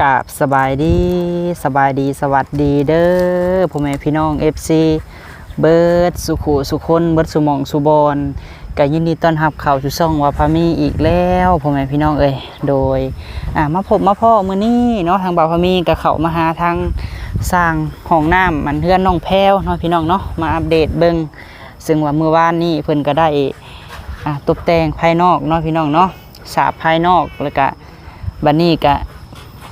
กาบสบายดีสบายดีสวัสดีเด้อพ่อแม่พี่น้อง FC เบิร์ดสุขุสุคนเบิร์ดสุมองสุบอนก็ยินดีต้อนรับเข้าสู่ช่องว่าพามีอีกแล้วพ่อแม่พี่น้องเอ้ยโดยอ่ามาพบมาพ่อมือนี้เนาะทางบ่าวพามีก็เข้ามาหาทางสร้างห้องน้ำมันเฮือนน้องแพรวเนาะพี่น้องเนาะมาอัปเดตเบิ่งซึ่งว่าเมื่อวานนี้เพิ่นก็ได้อ่าตกแต่งภายนอกเนาะพี่น้องเนาะสาบภายนอกแล้วก็บัดนี้ก็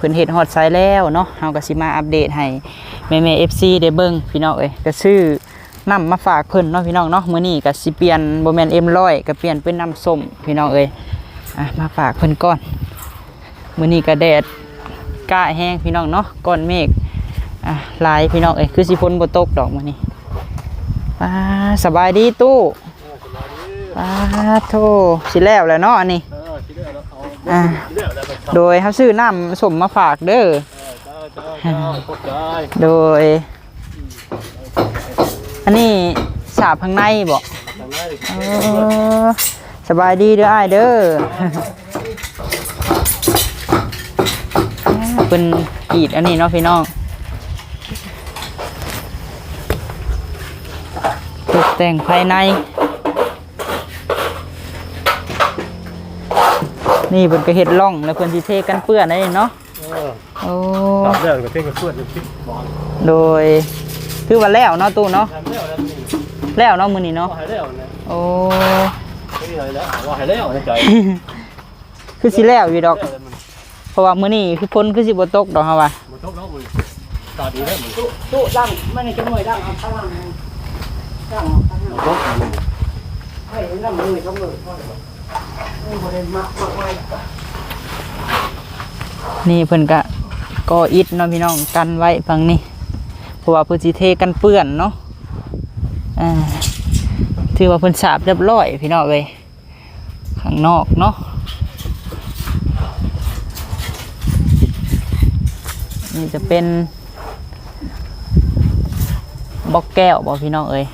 พิ่นเฮ็ดฮอดไซแล้วเนาะเฮาก็สิมาอัปเดตให้แม่ๆ FC ได้เบิ่งพี่น้องเอ้ยก็ซื้อน้ำมาฝากเพิ่นเนาะพี่น้องเนาะมื้อนี้ก็สิเปลี่ยนบ่แม่น M100 ก็เปลี่ยนเป็นน้ำส้มพี่น้องเอ้ยอะมาฝากเพิ่นก่อนมื้อนี้ก็แดดกะแห้งพี่น้องเนาะก้อนเมฆอะหลายพี่น้องเอ้ยคือสิฝนบ่ตกดอกมื้อนี้ป้าสบายดีตู้ป้าโทสิแล้วแหล้วเนาะอันนี้เอ อ่าโดยเฮาซื้อน้ำสมมาฝากเด้อโดย อันนี้สาบข้างในบอกสบายดีเด้อไอเด้อเป็นกีดอันนี้เนาะพี่น้องตกแต่งภายใน นี่เพิ่นก็เฮ็ดร่องแล้วเพิ่นสิเทกันเปื้อนได้เนาะเออโอ้ตอบเรื่องกับเพ่งกับเพื่อนกับคิดบอลโดยคือว่าแล้วเนาะตู้เนาะทำแล้วแล้วนี่แล้วเนาะมื้อนี้เนาะว่าหายแล้วนะโอ้ไม่มีอะไรแล้วว่าหายแล้วในใจคือสิแล้วอยู่ดอกแล้วมันเพราะว่ามื้อนี้คือพ้นคือสิบ่ตกดอกเฮาว่ามันตกแล้วมันตาดีแล้วมันตู้ดังมันจะหน่วยดังเอาข้างล่างดังข้างล่างตกมันให้ดังมือต้องมือ บ่ได้มักมักไว้นี่เพิ่นก็ก่ออิฐเนาะพี่น้องกันไว้ฝั่งนี้เพราะว่าเพิ่นสิเทกันเปื้อนเนาะอ่าถือว่าเพิ่นสาบเรียบร้อยพี่น้องเอ้ยข้างนอกเนาะนี่จะเป็นบล็อกแก้วบอกพี่น้องเอ้ย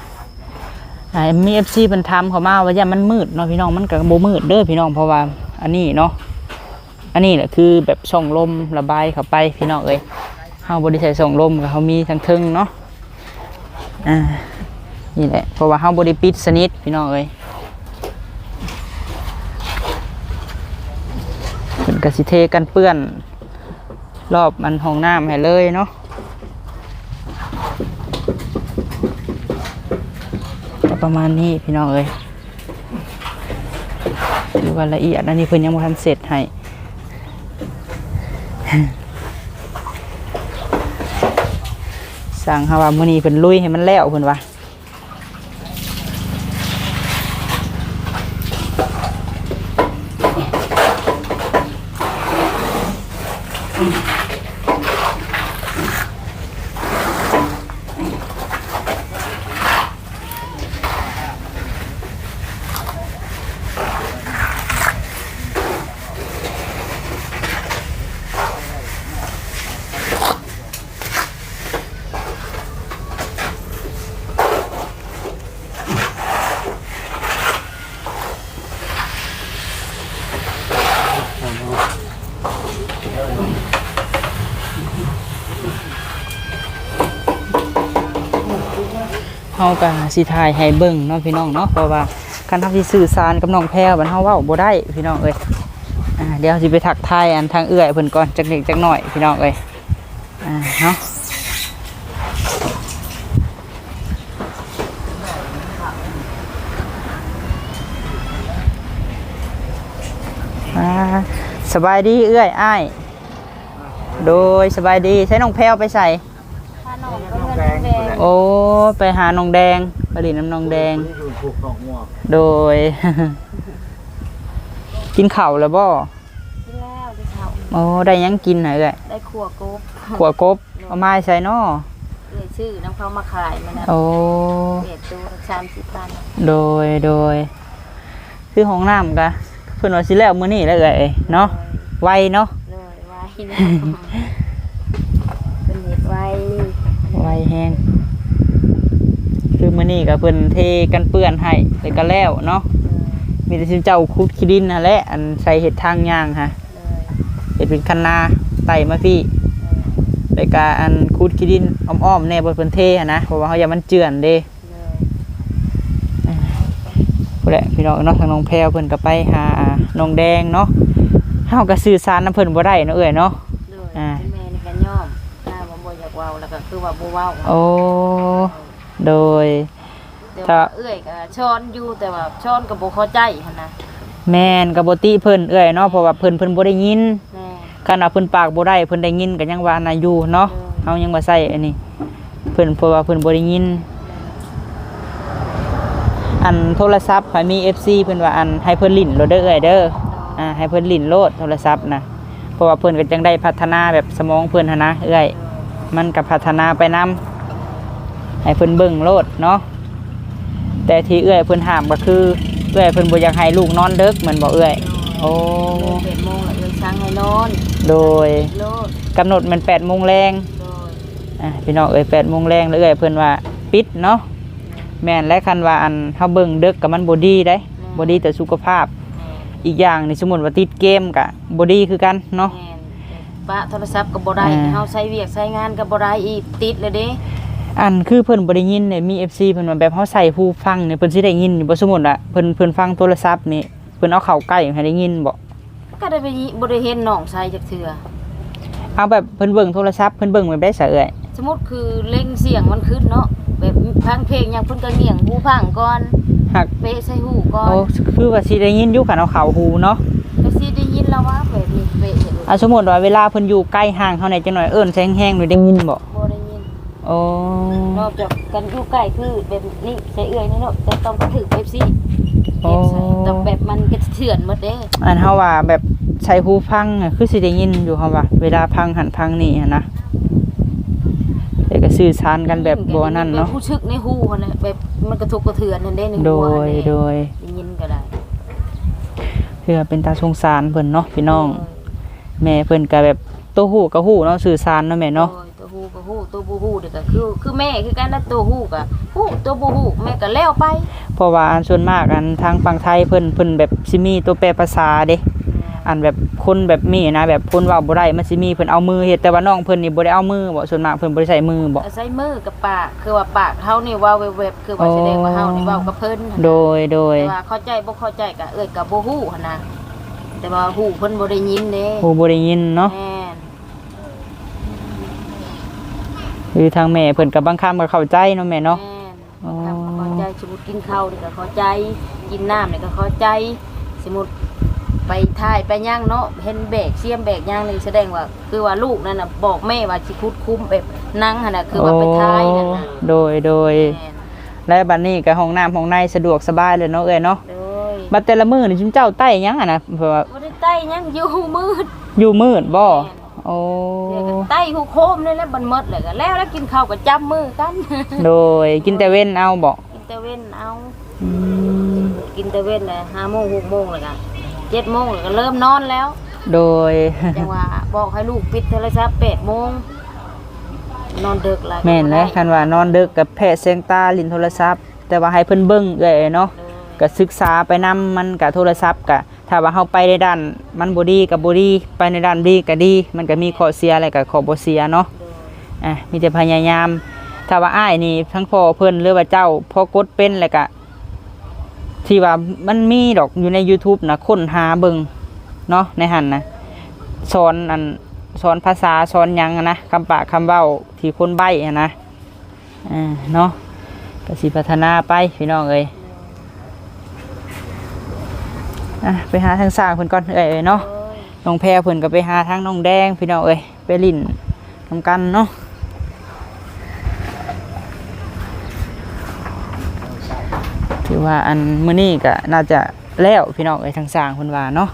มีเอฟซีเป็นทำเขามาว่าอย่ามันมืดเนาะพี่น้องมันก็บ่มืดเด้อพี่น้องเพราะว่าอันนี้เนาะอันนี้แหละคือแบบช่องลมระบายเข้าไปพี่น้องเอ้ยเฮาบ่ได้ใช้ช่งลมก็เขามีทั้งทึงเนาะอ่านี่แหละเพราะว่าเฮาบ่ได้ปิดสนิทพี่น้องเอ้ยเพิ่นก็สิเทกันเปื้อน รอบมันห้องน้ำให้เลยเนาะ ประมาณนี้พี่น้องเอ้ยดูว่าละเอียดอันนี้เพิ่นยังบ่ทันเสร็จให้สั่งหาว่ามื้อนี้เพิ่นลุยให้มันแล้วเพิ่นว่า เฮาก็สิถ่ายให้เบิ่งเนาะพี่น้องเนาะเพราะว่าคันเฮาสิสื่อสารกับน้องแพรวันเฮาเว้าบ่ได้พี่น้องเอ้ยอ่าเดี๋ยวสิไปทักทายอันทางเอื้อยเพิ่นก่อนจักเล็กจักน้อยพี่น้องเอ้ยอ่าเนาะสบายดีเอื้อยอ้ายโดยสบายดีใช้น้องแพรวไปใส่ถ้าน้องก็เพื่อนน้องแดง โอ้ไปหาน้องแดงไปหลินน้ำน้องแดง อยู่ผูกดอกงัวโดย กินข้าวแล้วบ่ที่แล้วที่เขาโอ้ได้หยังกินเหรอเอ้ยได้ขัวกบขัวกบเอามาใส่น้อเอ่ยชื่อน้ำเขามาขายมันนะโอ้เอ็ดตัวสามสิบบาทโดยโดยคือห้องน้ำกะเพิ่นว่าสิแล้วมื้อนี้แล้วเอ้ยเนาะไวเนาะเลยไว้นะ เป็นเห็ดไว้ ไวแฮงคือมื้อ นี้ก็เพิ่นเทกันเปื้อนให้แล้วก็แล้วเนาะเลยมีแต่สิเจ้าคุดขี้ดินนั่นแหละอันใส่เห็ดทางย่างฮะเลยเห็ดเป็นคันนาไต่มาพี่รายการอันคูดคิดินอ้อมๆแน่บนพื้นเทอะนะเพราะว่าเขาอย่ามันเจือนเด้เลยผู้ใดพี่น้องเนาะทางน้องแพรวเพิ่นก็ไปหาน้องแดงเนาะเฮาก็สื่อสารนํเพิ่นบ่ได้เนาะเอ้ยเนาะเลยอ่าคุณแม่นี่ก็ย่อมถ้าบ่บ่อยากเว้าแล้วก็คือว่าบ่เว้าโอ้โดย แต่ถ้าว่าเอื้อยก็ช้อนอยู่แต่ว่าช้อนก็บ่เข้าใจหั่นนะแม่นก็บ่ติเพิ่นเอ้ยเนาะเพราะว่าเพิ่นเพิ่นบ่ได้ยินแม่คันว่าเพิ่นปากบ่ได้เพิ่นได้ยินก็ยังว่าน่าอยู่เนาะเออเฮายังบ่ใส่อันนี้ เพิ่นเพราะว่าเพิ่นบ่ได้ยิน อันโทรศัพท์ข่อยมี FC เพิ่นว่าอันให้เพิ่นลิ้นโลดเด้อเอ้ยเด้ออ่าให้เพิ่นลิ้นโลดโทรศัพท์นะเพราะว่าเพิ่นก็จังได้พัฒนาแบบสมองเพิ่นหันนะเอ้ยมันก็พัฒนาไปนํให้เพิ่นเบิ่งโลดเนาะ แต่ที่เอ้ยเพิ่นห้ามก็คือเอ้ยเพิ่นบ่อยากให้ลูกนอนดึกเหมือนบ่เอ้ยโอ้โมงเป็นโมงแล้วเอื้อยสั่งให้นอนโดยโลดกำหนดมัน8โมงแรงโดยอะพี่น้องเอ้ย8โมงแรงแล้วเอ้ยเพิ่นว่าปิดเนาะแม่นและคันว่าอันเฮาเบิ่งดึกก็มันบ่ดีเด้บ่ดีต่อสุขภาพ แม่อีกอย่างนี่สมมุติว่าติดเกมก็บ่ดีคือกันเนาะ แม่นปะโทรศัพท์ก็บ่ได้อ่า เฮาใช้เวียกใช้งานก็บ่ได้อีกติดเลยเด้ อันคือเพิ่นบ่ได้ยินเนี่ยมี FC เพิ่นว่าแบบเฮาใส่หูฟังเนี่ยเพิ่นสิได้ยินอยู่บ่สมมุติว่าเพิ่นเพิ่นฟังโทรศัพท์นี่เพิ่นเอาเข้าใกล้ให้ได้ยินบ่ก็ได้ไปยิบ่ได้เห็นน้องใช้จักเทื่อเอาแบบเพิ่นเบิ่งโทรศัพท์เพิ่นเบิ่งแบบได้ซะเอ้ยสมมุติคือเล่งเสียงมันขึ้นเนาะแบบฟังเพลงหยังเพิ่นก็เงี่ยงหูฟังก่อนหักเปะใส่หูก่อนโอ้คือว่าสิได้ยินอยู่คันเอาเข้าหูเนาะก็สิได้ยินแล้วว่าแบบนี้เปะเห็นอะสมมุติว่าเวลาเพิ่นอยู่ใกล้ห่างเฮาหน่อยจังหน่อยเอิ้นแซงๆหน่อยได้ยินบ่บ่ได้ยิน โอ้นอกจากกันอยู่ใกล้คือแบบนี้ใส่เอื้อยนี่เนาะจะต้องกระถือเป๊ปซี่โอ้ต้องแบบมันก็เถื่อนหมดเด้อันเฮาว่าแบบใช้หูฟังอะคือสิได้ยินอยู่เฮาว่าเวลาพังหันพังนี่อะนะแต่ก็สื่อสารกันแบบบ่นั่นเนาะแบบผู้ชึกในหูหั่นแหละแบบมันกระทบกระเทือนนั่นเด้ในโดหัวยโดยได้ยินก็ได้เพื่อเป็นตาสงสารเพิ่นเนาะพี่น้อง แม่เพิ่นก็แบบโตฮู้ก็ฮู้เนาะสื่อสารเนาะแม่เนาะโดยตัวฮู้ก็ฮู้ ตัวบ่ฮู้เด็กก็คือคือแม่คือกันนะตัวฮู้ก็ฮู้ตัวบ่ฮู้แม่ก็แล้วไป เพราะว่าอันส่วนมากอันทางฝั่งไทยเพิ่นเพิ่นแบบสิมีตัวแปลภาษาเด้ อันแบบคนแบบมีนะแบบคนเว้าบ่ได้มันสิมีเพิ่นเอามือเฮ็ดแต่ว่าน้องเพิ่นนี่บ่ได้เอามือบ่ส่วนมากเพิ่นบ่ได้ใช้มือบ่ใช้มือกับปากคือว่าปากเฮานี่เว้าเว็บๆคือว่าแสดงว่าเฮานี่เว้ากับเพิ่นหั่นน่ะโดยโดยแต่ว่าเข้าใจบ่เข้าใจก็เอ้ยก็บ่ฮู้หั่นนะแต่ว่าฮู้เพิ่นบ่ได้ยินเด้ผู้บ่ได้ยินเนาะแม่น คือทางแม่เพิ่นก็บางคำก็เข้าใจเนาะแม่เนาะแม่นอ๋อครับเข้าใจสมมุติกินข้าวนี่ก็เข้าใจ กินน้ำนี่ก็เข้าใจ สมมุติไปถ่ายไปย่างเนาะเห็นแบกเสียมแบกย่างนี่แสดงว่า คือว่าลูกนั่นน่ะบอกแม่ว่าสิคุดคุ้มแบบนั่งหั่นน่ะคือว่าไปถ่ายนั่นน่ะโดยโดย แม่นและบัดนี้ก็ห้องน้ำห้องในสะดวกสบายเลยเนาะเอ้ยเนาะโดยบัดแต่ละมื้อนี่ชุมเจ้าใต้หยังอะนะเพราะว่าบ่ได้ใต้หยังอยู่มืดอยู่มืดบ่โอ้เดี๋ยวก็ใต้หูโคมนี่แหละมันหมดเลยก็แล้วแล้วกินข้าวก็จับมือกัน โดยกินแต่เว้นเอาบ่กินแต่เว้นเอา อืมกินแต่เว้นเลยห้าโมงหกโมงเลยก็เจ็ดโมงเลยก็เริ่มนอนแล้วโดย จังว่าบอกให้ลูกปิดโทรศัพท์แปดโมงนอนดึกแล้วแม่นแล้วคันว่านอนดึกกับแพะเสียงตาลิ้นโทรศัพท์ แต่ว่าให้เพิ่นเบิ่งเอ้ยเนาะก็ศึกษาไปนํมันกับโทรศัพท์ก็ ถ้าว่าเฮาไปในด้านมันบดีก็บ่ดีไปในด้านดีก็ดี มันก็มีข้อเสียอะไรก็ข้อบเสียเนาะอะมีแต่พยายาม ถ้าว่าอ้ายนี่ทั้งพ่อเพิ่นหรือว่าเจ้าพอกดเป็นแล้วก็ที่ว่ามันมีดอกอยู่ใน YouTube นะค้นหาเบิงเนาะในหันนะสอนอันสอนภาษาสอนยังนะคำปากคำเว้าที่คนใบ้นะอ่าเนาะก็สิพัฒนาไปพี่น้องเอ้ย อะไปหาทางสร้างเพิ่นก่อนเอ้ยเอ้ยเนาะน้องแพรเพิ่นก็ไปหาทางน้องแดงพี่น้องเอ้ยไปลิ้นทำกันเนาะถือว่าอันมื้อนี้ก็น่าจะแล้วพี่น้องเอ้ยทางสร้างเพิ่นว่าเนาะ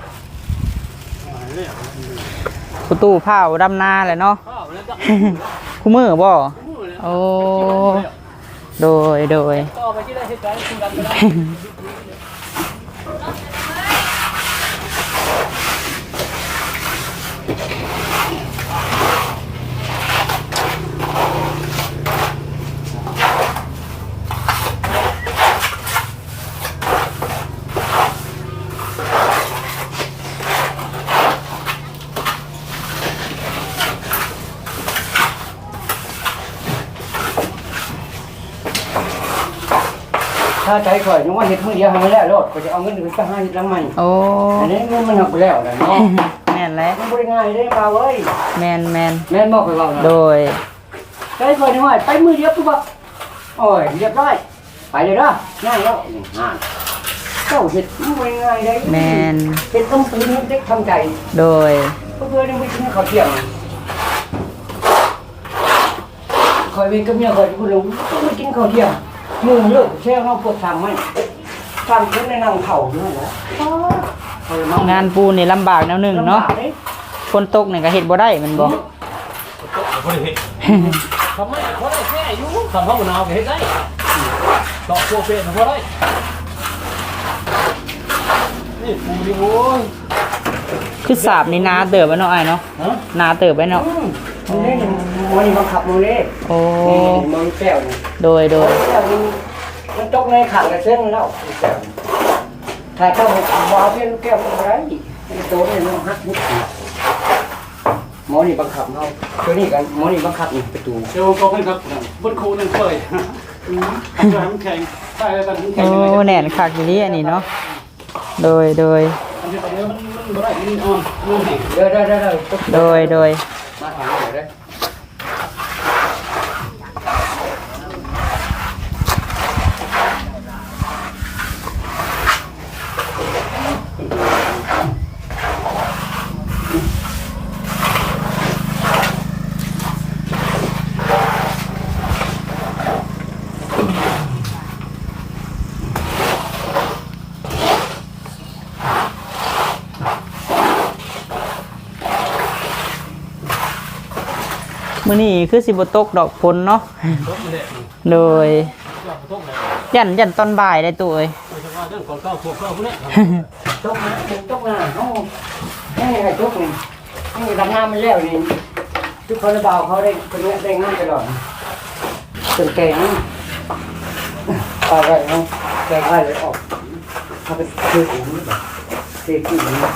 ประตูผ้าวดำนาแหละเนาะคู่มือบ่โอ้โดยโดย ถ้าใจข่อยนึกว่าเฮ็ดมื้อเดียวให้มันแล้วโลดก็จะเอาเงินไปหาเฮ็ดหลังใหม่โอ้อันนี้เงินมันหักไปแล้วนะเนาะแม่นแล้วมันบ่ได้ง่ายเด้มาเว้ยแม่นแม่นแม่นบอกไปเว้านะโดยใจข่อยนึกว่าไปมื้อเดียวปุ๊บว่าโอ้ยเรียบร้อยไปเลยเด้อง่ายแล้วนี่ห่านเจ้าเฮ็ดมันบ่ได้ง่ายเด้แม่นเป็นต้องปืนเด็กทำใจ โดยเพื่อนๆยังไม่กินข้าวเที่ยงคอยเวนกับเมียคอยคุณลุงต้องไม่กินข้าวเที่ยง มือเลิกแช่เราปวดทางไหมทางขึ้นในนั่งเข่านั่นแหละคอยมางานปูนี่ลำบากแนวหนึงเนาะฝนตกนี่ก็เฮ็ดบ่ได้แมันบ่บ่ได้เฮ็ดทำไมเพราะได้แค่อายุทำห้องนาวก็เฮ็ดได้ดอกโคเฟนเพราะได้นี่ปูดิโว้ย คือสาบนี่นาเติบไว้เนาะอ้ายเนาะฮะนาเติบไว้เนาะมึงนี่มันนี่บังคับมึงนี่โอ้นี่มึงแก้วนี่โดยโดยแก้วนี่มันตกในขังกระเซ็นแล้วแก้วถ้าเจ้าบ่เอาเพี้ยนแก้วมันไรไอ้โตนี่มันหักนิดเดียวหมอนี่บังคับเขาตัวนี้กันหมอนี่บังคับนี่ประตูเดี๋ยวก็เป็นครับบนคูนึงเคยเพื่อให้มันแข็งใช่แล้วกันมันแข็งโอ้ยังไงแน่นคักอยู่ดีอันนี้เนาะโดยโดย อันที่ตอนนี้มันมันบ่ได้มันอ่อนมันแห้งเด้อเด้อเด้อเด้อโดยโดยมาทางนี้เด้อ มื้อนี้คือสิบ่ตกดอกฝนเนาะตกเลยโดยยอดตกเลยยันยันตอนบ่ายได้ตัวเอ้ยโดยเฉพาะเรื่องก่อนเข้าพวกเข้าพวกนี้จกนะจกนะเฮาให้ให้จกนี่นี่ทำงานมันแล้วนี่ทุกคนเบาเขาได้คนนี้ได้งานตลอดจนแก่นี่ปลาไรเนาะแก่ได้เลยออกเขาไปซื้อของนี่แบบซื้อที่นี่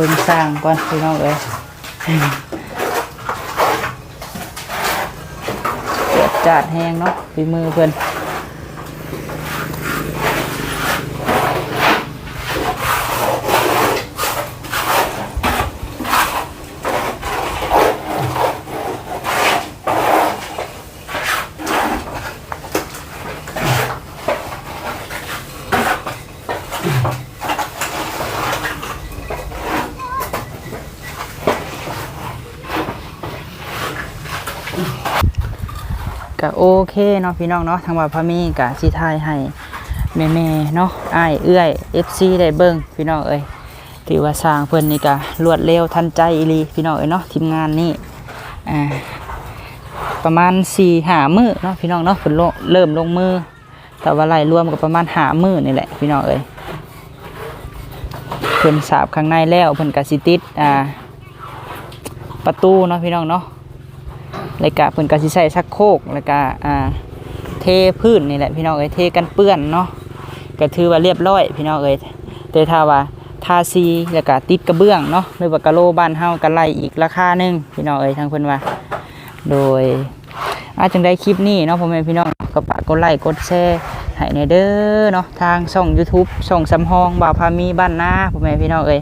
เบิ่งสร้างก่อนพี่น้องเอ้ยเกิดจาดแห้งเนาะฝีมือเพิ่น ก็โอเคเนาะพี่น้องเนาะทางว่าพามีกะสิทายให้แม่ๆเนาะอ้ายเอื้อย FC ได้เบิ่งพี่น้องเอ้ยถือว่าสร้างเพิ่นนี่ก็รวดเร็วทันใจอีหลีพี่น้องเอ้ยเนาะทีมงานนี่อ่าประมาณ4 5มื้อเนาะพี่น้องเนาะเพิ่นลงเริ่มลงมือแต่ว่าไล่รวมก็ประมาณ5มื้อนี่แหละพี่น้องเอ้ยเพิ่นสาบข้างในแล้วเพิ่นก็สิติดอ่าประตูเนาะพี่น้องเนาะ แล้วก็เพิ่นก็สิใช้ชักโครกแล้วก็อ่าเทพื้นนี่แหละพี่น้องเอ้ยเทกันเปื้อนเนาะก็ถือว่าเรียบร้อย พี่น้องเอ้ยแต่ถ้าว่าทาสีแล้วก็ติดกระเบื้องเนาะหรือว่ากะโลบ้านเฮาก็ไล่อีกราคาหนึงพี่น้องเอ้ยทางเพิ่นว่า โดยอาจังได้คลิปนี้เนาะพ่อแม่พี่น้องก็ฝากกดไลค์กดแชร์ให้ในเด้อเนาะทางช่อง YouTube ช่องสำฮองบ่าวพามีบ้านนาพ่อแม่พี่น้องเอ้ย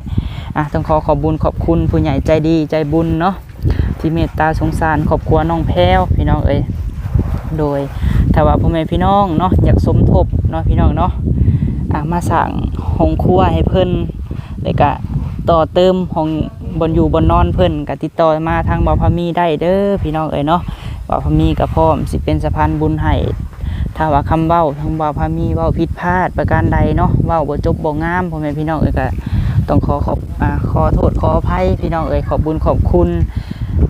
อะต้องขอขอบบุญขอบคุณผู้ใหญ่ใจดีใจบุญเนาะ ที่เมตตาสงสารครอบครัวน้องแพ้วพี่น้องเอ้ยโดยถ้าว่าพ่อแม่พี่น้องเนาะอยากสมทบเนาะพี่น้องเนาะอ่ามาสร้างห้องครัวให้เพิ่นแล้วก็ต่อเติมห้องบนอยู่บนนอนเพิ่นก็ติดต่อมาทางบ่าวพามีได้เด้อพี่น้องเอ้ยเนาะบ่าวพามีก็พร้อมสิเป็นสะพานบุญให้ถ้าว่าคำเว้าทางบ่าวพามีเว้าผิดพลาดประการใดเนาะเว้าบ่จบบ่งามพ่อแม่พี่น้องเอ้ยก็ต้องขอขอบอ่าขอโทษขออภัยพี่น้องเอ้ยขอบบุญขอบคุณ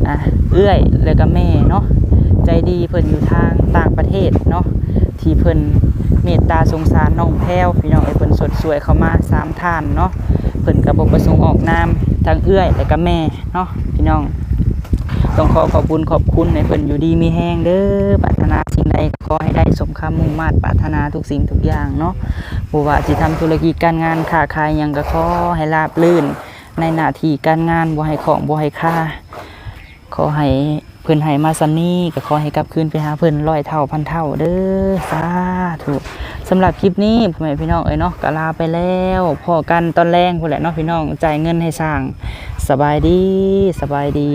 อ่าเอื้อยแล้วก็แม่เนาะใจดีเพิ่นอยู่ทางต่างประเทศเนาะที่เพิ่นเมตตาสงสารน้องแพรวพี่น้องไอ้เพิ่นสดสวยเข้ามาสามท่านเนาะเพิ่นก็บ่ประสงค์ออกนามทางเอื้อยและก็แม่เนาะพี่น้อง ต้องขอขอบคุณขอบคุณในเพิ่นอยู่ดีมีแห้งเด้อปรารถนาสิ่งใดขอให้ได้สมคำมุ่งมา่ปรารถนาทุกสิ่งทุกอย่างเนาะบ่ว่าสิทำธุรกิจการงานค้าขายหยังก็ขอให้ราบรื่น ในหน้าที่การงานบ่ให้ของบ่ให้ค่า ขอให้เพิ่นให้มาซันนี่ก็ขอให้กลับคืนไปหาเพิ่นร้อยเท่าพันเท่าเด้อสาธุสำหรับคลิปนี้พ่อแม่พี่น้องเอ้ยเนาะก็ลาไปแล้วพอกันตอนแรงพุ่นแหละเนาะพี่น้องจ่ายเงินให้สร้างสบายดีสบายดี